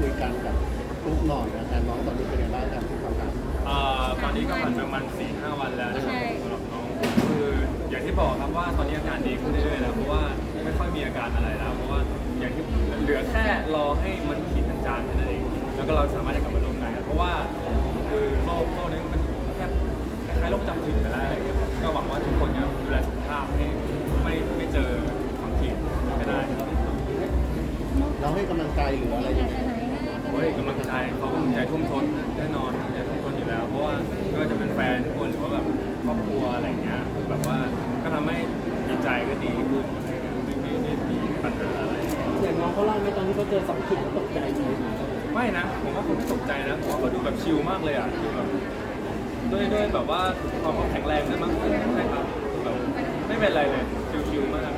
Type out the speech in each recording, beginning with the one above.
คุยกันกับลูกหน่อยนะการน้องตอนนี้เป็นยังไงบ้างครับที่ทำงานเอ่อตอนนี้ก็ผ่านไปประมาณสี่ห้าวันแล้วนะครับสำหรับน้องคืออย่างที่บอกครับว่าตอนนี้อาการดีขึ้นเรื่อยๆแล้วเพราะว่าไม่ค่อยมีอาการอะไรแล้ว เพราะว่าอย่างที่เหลือแค่รอให้มันขีดจางๆแค่นั้นเองแล้วก็เราสามารถจะกลับมาร่วมงานกันเพราะว่าคือโรคโรคนี้มันแค่คล้ายๆโรคประจำถิ่นไปแล้วอะไรอย่างเงี้ยก็หวังว่าทุกคนจะดูแลสุขภาพให้ไม่ไม่เจอความขีดก็ได้ เราให้กำลังใจหรืออะไรอย่างเงี้ยโอ้ยกำลังใจเขากำลังใจทุ่มท้นแน่นอนกำลังใจทุ่มท้นอยู่แล้ว เพราะว่าไม่ว่าจะเป็นแฟนทุกคนหรือว่าแบบครอบครัวอะไรเงี้ยแบบว่าก็ทำให้จิตใจก็ดีขึ้นอะไรเงี้ยไม่ไม่ไม่มีปัญหาอะไร อย่างน้องเขาเล่าไหมตอนที่เขาเจอสองขีดเขาตกใจไหมไม่นะผมว่าเขาไม่ตกใจนะผมว่าเขาดูแบบชิลมากเลยอะดูแบบด้วยด้วยแบบว่าความเขาแข็งแรงด้วยมั้งใช่ครับคือแบบไม่เป็นไรเลยชิลๆมาก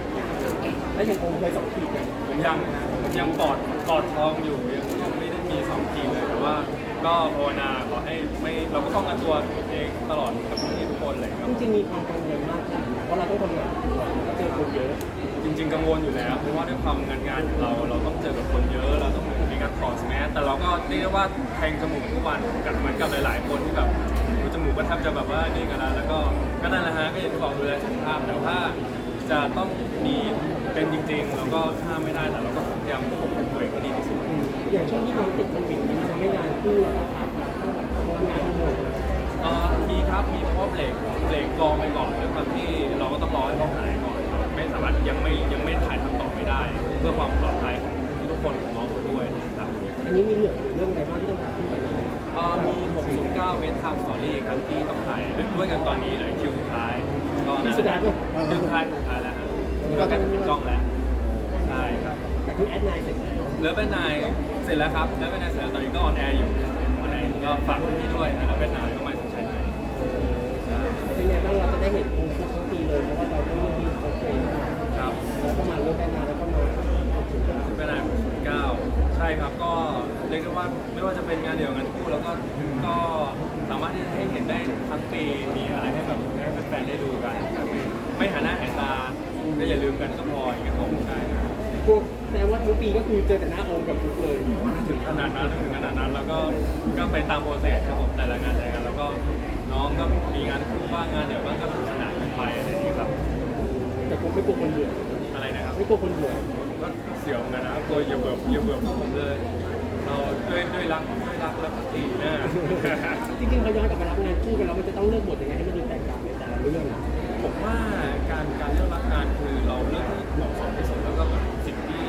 แล้วอย่างผมเคยสองขีดเนี่ยผมยังนะผมยังปอดปอดทองอยู่ยัง ยังไม่ได้มีสองทีเลยแต่ว่าก็ภาวนาขอให้ไม่เราก็ป้องกันตัวเองตลอดกับทุกที่ทุกคนเลยครับจริงๆมีความกังวลมากนะเพราะเราต้องทำงานแล้วเจอคนเยอะ จริง ๆ กังวลอยู่แล้วเพราะว่าด้วยความงานงานของเราเราต้องเจอกับคนเยอะเราต้องมีการถอดแมสแต่เราก็เรียกได้ว่าแทงจมูกทุกวันกับเหมือนกับหลายๆ คนที่แบบดูจมูกก็แทบจะแบบว่านี่กันแล้วแล้วก็ก็นั่นแหละฮะก็อย่างที่บอกดูแลสุขภาพแต่ถ้าจะต้องมี เป็นจริงๆเราก็ห้ามไม่ได้แต่เราก็พยายามควบคุมตัวเองให้ดีที่สุด อย่างช่วงที่น้องติดโควิดมันทำให้งานคู่เราขาดงานหมดเอ่อมีครับ มีเพราะว่าเบรกเบรกกองไปก่อนด้วยความที่เราก็ต้องรอให้เขาหายก่อน ไม่สามารถยังไม่ยังไม่ถ่ายทำต่อไม่ได้ เพื่อความปลอดภัยของทุกคนของน้องเขาด้วยนะครับอันนี้มีเหลือเรื่องอะไรบ้างที่ต้องทำขึ้นไปเอ่อมี 609เวทไทม์สตอรี่ครับที่ต้องถ่ายด้วยกันตอนนี้เลยคิวสุดท้ายก็ที่นะสุดท้ายก็ คิวสุดท้ายสุดท้ายแล้วฮะ ก็ใกล้ถึงกล้องแล้วใช่ครับแต่ที่แอดไลน์เสร็จแล้วเลิฟเป็นนายเสร็จแล้วครับเลิฟเป็นนายเสร็จแล้วตอนนี้ก็ออนแอร์อยู่ออนแอร์ก็ฝากพี่ด้วยนะเลิฟเป็นนายก็มาสนใจไหนใช่เป็นไงบ้างเราจะได้เห็นองค์ครบทั้งปีเลยเพราะว่าเราไม่มีโอเคครับแล้วก็มาเลือกได้นานแล้วก็มาขอบคุณกันเป็นนายเก้าใช่ครับก็เรียกได้ว่าไม่ว่าจะเป็นงานเดี่ยวงานคู่แล้วก็ก็สามารถที่จะให้เห็นได้ทั้งปีมีอะไรให้แบบให้แฟนๆได้ดูกันครับไม่หาหน้าหายตา ก็อย่าลืมกันก็พออย่างเงี้ยผมใช่ครับพวกแสดงว่าทั้งปีก็คือเจอแต่หน้าโอมกับฟุกเลย ถึงขนาดนั้นถึงขนาดนั้นแล้วก็ก็ไปตามโปรเซสครับผมแต่ละงานแต่ละงานแล้วก็น้องก็มีงานคู่บ้างงานเดี่ยวบ้างก็สนุกสนานกันไปอะไรอย่างเงี้ยครับแต่ผมไม่กลัวคนเบื่ออะไรนะครับ ไม่กลัวคนเบื่อก็เสียวเหมือนกันนะครับตัวอย่าเบื่ออย่าเบื่อพวกผมเลยเราด้วยด้วยรักด้วยรักและปฏินะ จริงๆเขาย้อนกลับมารับงานคู่กันแล้วมันจะต้องเลือกบทยังไงให้มันดูแตกต่างในแต่ละเรื่อง ผมว่าการการเลือกรับงานคือเราเลือกที่เหมาะสมที่สุดแล้วก็แบบสิ่งที่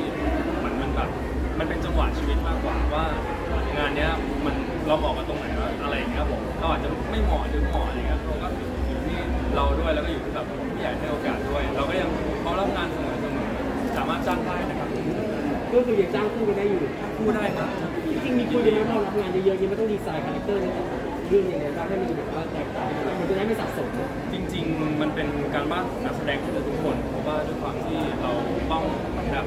มันมันแบบมันเป็นจังหวะชีวิตมากกว่าว่า งานเนี้ยมันเราเหมาะกับตรงไหนวะอะไรอย่างเงี้ยผมเราอาจจะไม่เหมาะหรือเหมาะอะไรเงี้ยเราก็อยู่ที่เราด้วยแล้วก็อยู่ที่แบบผู้ใหญ่ให้โอกาสด้วย เราก็ยังพร้อมรับงานเสมอเสมอสามารถจ้างได้นะครับก็คือยังจ้างคู่กันได้อยู่ พูดได้ครับ จริงๆมีคุยกันไหมว่าเรารับงานเยอะๆยังไม่ต้องดีไซน์คาแรคเตอร์ในแต่ละ เรื่องยังไงบ้างให้มันดูแบบว่าแตกต่างมันจะได้ไม่สับสนจริง ๆ มันเป็นการบ้านของนักแสดงทุกคนเพราะว่าด้วยความที่เราต้องเหมือนแบบ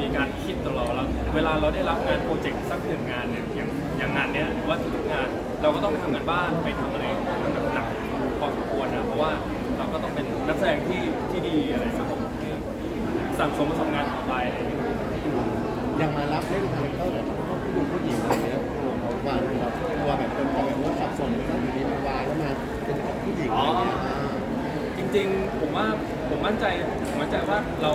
มีการคิดตลอดแล้วเวลาเราได้รับงานโปรเจกต์สักหนึ่งงานเนี่ยอย่างอย่างงานเนี้ยหรือว่าทุกๆงาน เราก็ต้องไปทำกันบ้านไปทำอะไรแบบหนักพอสมควรนะเพราะว่าเราก็ต้องเป็นนักแสดงที่ที่ดีอะไรสักผมที่สั่งสมประสบการณ์ต่อไปอะไรอย่างเงี้ยยังมารับเล่นคาแรคเตอร์แบบผู้หญิงผู้หญิง วันกลัวแบบเป็นแบบว่าสับสนเลยนะอยู่ดีมาวางแล้วมาเป็นผู้หญิงอะไรเงี้ยอ่า จริงๆ ผมว่าผมมั่นใจผมมั่นใจว่าเรา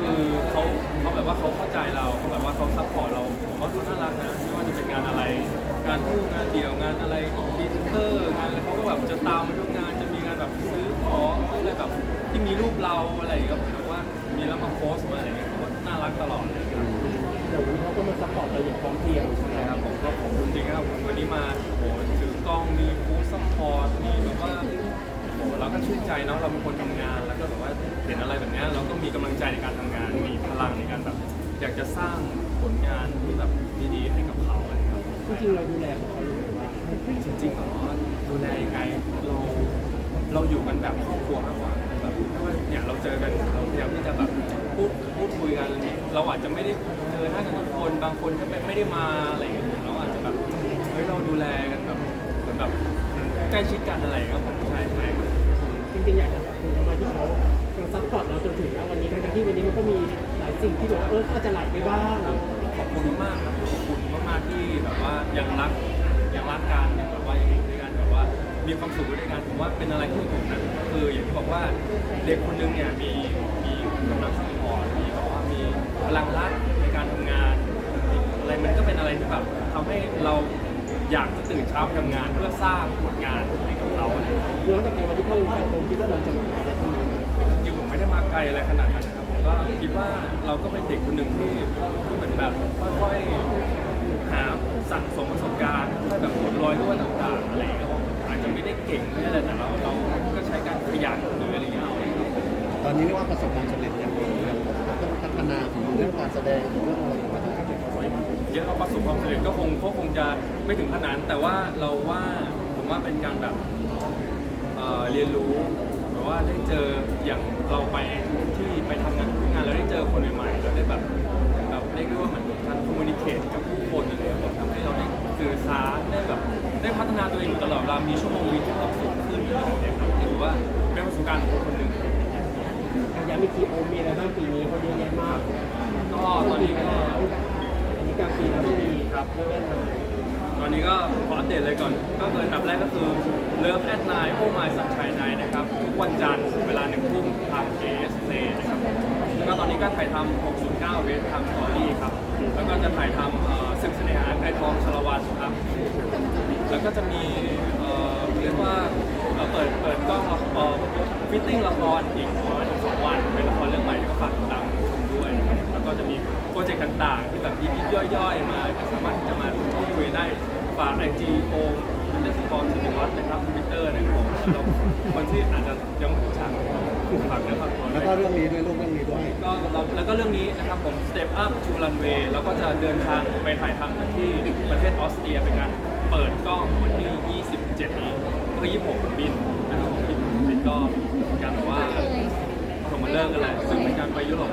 คือเขาเขาแบบว่าเขาเข้าใจเราเขาแบบว่าเขาซัพพอร์ตเราผมว่าเขาน่ารักนะไม่ว่าจะเป็นงานอะไร งานคู่งานเดี่ยวงานอะไรดีนเตอร์งานอะไรเขาก็แบบจะตามมาทุกงานจะ ชื่นใจเนาะเราเป็นคนทำงาน แล้วก็แบบว่าเห็นอะไรแบบเนี้ยเราก็มีกำลังใจในการทำงาน มีพลังในการแบบอยากจะสร้างผลงานที่แบบดีๆให้กับเขาอะไรครับจริงๆเราดูแลเขาอยู่ว่าจริงๆเหรอดูแลยังไงเราเราอยู่กันแบบครอบครัวมากกว่าแบบไม่ว่าเนี่ยเราเจอกันเราพยายามที่จะแบบพูดพูดคุยกันเราอาจจะไม่ได้เจอหน้ากันทุกคนบางคนก็ไม่ไม่ได้มาอะไรอย่างเงี้ยเราอาจจะแบบเฮ้ยเราดูแลกันแบบเหมือนแบบใกล้ชิดกันอะไรครับผม ที่เขายังซัพพอร์ตเราจนถึงณวันนี้ทั้งที่วันนี้มันก็มีหลายสิ่งที่แบบว่าเออก็จะไหลไปบ้างขอบคุณมากครับขอบคุณยังรักยังรักกันยังแบบว่ายังอยู่ด้วยกันแบบว่ามีความสุขด้วยกันผมว่าเป็นอะไรที่ผมนะคืออย่างที่บอกว่าเด็กคนนึงเนี่ยมีมีกำลังสมองมีแบบว่ามีพลังรักในการทำงานอะไรมันก็เป็นอะไรที่แบบทำให้เราอยากจะตื่นเช้าทำงานเพื่อสร้างผลงานให้กับเราเงี้ยย้อนกลับไปวันที่เข้าวงการผมคิดว่าเราจะ ไกลอะไรขนาดนั้นนะครับผมก็คิดว่าเราก็เป็นเด็กคนหนึ่งที่ที่เหมือนแบบค่อยๆหาสั่งสมประสบการณ์ค่อยแบบปลรอยรั่วต่างๆอะไรอย่างเงี้ยผมอาจจะไม่ได้เก่งไม่อะไรแต่เราเราก็ใช้การขยันหรืออะไรอย่างเงี้ยเอาตอนนี้เรียกว่าประสบความสำเร็จยังมียังต้องพัฒนาถึงเรื่องการแสดงเรื่องอะไรก็ต้องพัฒนาไว้เยอะเอาประสบความสำเร็จก็คงก็คงจะไม่ถึงขนาดนั้นแต่ว่าเราว่าผมว่าเป็นการแบบเอ่อเรียนรู้ ว่าได้เจออย่างเราไปที่ไปทำงานทุกงานแล้วได้เจอคนใหม่ๆแล้วได้แบบแบบเรียกได้ว่าเหมือนการคอมมูนิเคชกับผู้คนอะไรอย่างเงี้ยทำให้เราได้สื่อสารได้แบบได้พัฒนาตัวเองอยู่ตลอดเวลามีชั่วโมงวินที่เราสูงขึ้นอะไรอย่างเงี้ยครับถือว่าเป็นประสบการณ์ของคนหนึ่งย้ำอีกทีโอมมีอะไรบ้างปีนี้เขาเยอะแยะมากก็ตอนนี้ก็อันนี้กลางปีแล้วไม่มีครับเรื่องแน่นอน ตอนนี้ก็ขออัปเดตเลยก่อน ก็คืออันดับแรกก็คือเลิฟแอดไนโอมายสัญชัยนายนะครับ ทุกวันจันทร์เวลาหนึ่งทุ่มทาง ASN นะครับ แล้วก็ตอนนี้ก็ถ่ายทำ609 เวททำสตอรี่ครับ แล้วก็จะถ่ายทำเอ่อศึกเสน่หาไกรทองชลวันครับ แล้วก็จะมีเอ่อเรียกว่าเอ่อเปิดเปิดกล้องละครฟิตติ้งละครอีกประมาณสองวันเป็นละครเรื่องใหม่ที่ก็ฝากติดตาม โปรเจกต์ต่างๆ ที่แบบยิบย่อยๆ มาก็สามารถที่จะมาพูดคุยได้ฝากไอจีโอมอันเดอร์สอร์ชินวัฒนะครับทวิตเตอร์นะครับแล้วคนที่อาจจะยังไม่รู้จักฝากเนื้อฝากตัวด้แล้วก็เรื่องนี้ด้วยลูกเรื่องนี้ด้วย ก็เราแล้วก็เรื่องนี้นะครับผม Step Up to Runway แล้วก็จะเดินทางไปถ่ายทำที่ประเทศออสเตรียเป็นงานเปิดกล้องวันที่ 27 นี้ก็คือ26บินนะครับผมบินก็เหมืนการว่าผมมาเลิกกันแหละซึ่งเป็นการไปยุโรป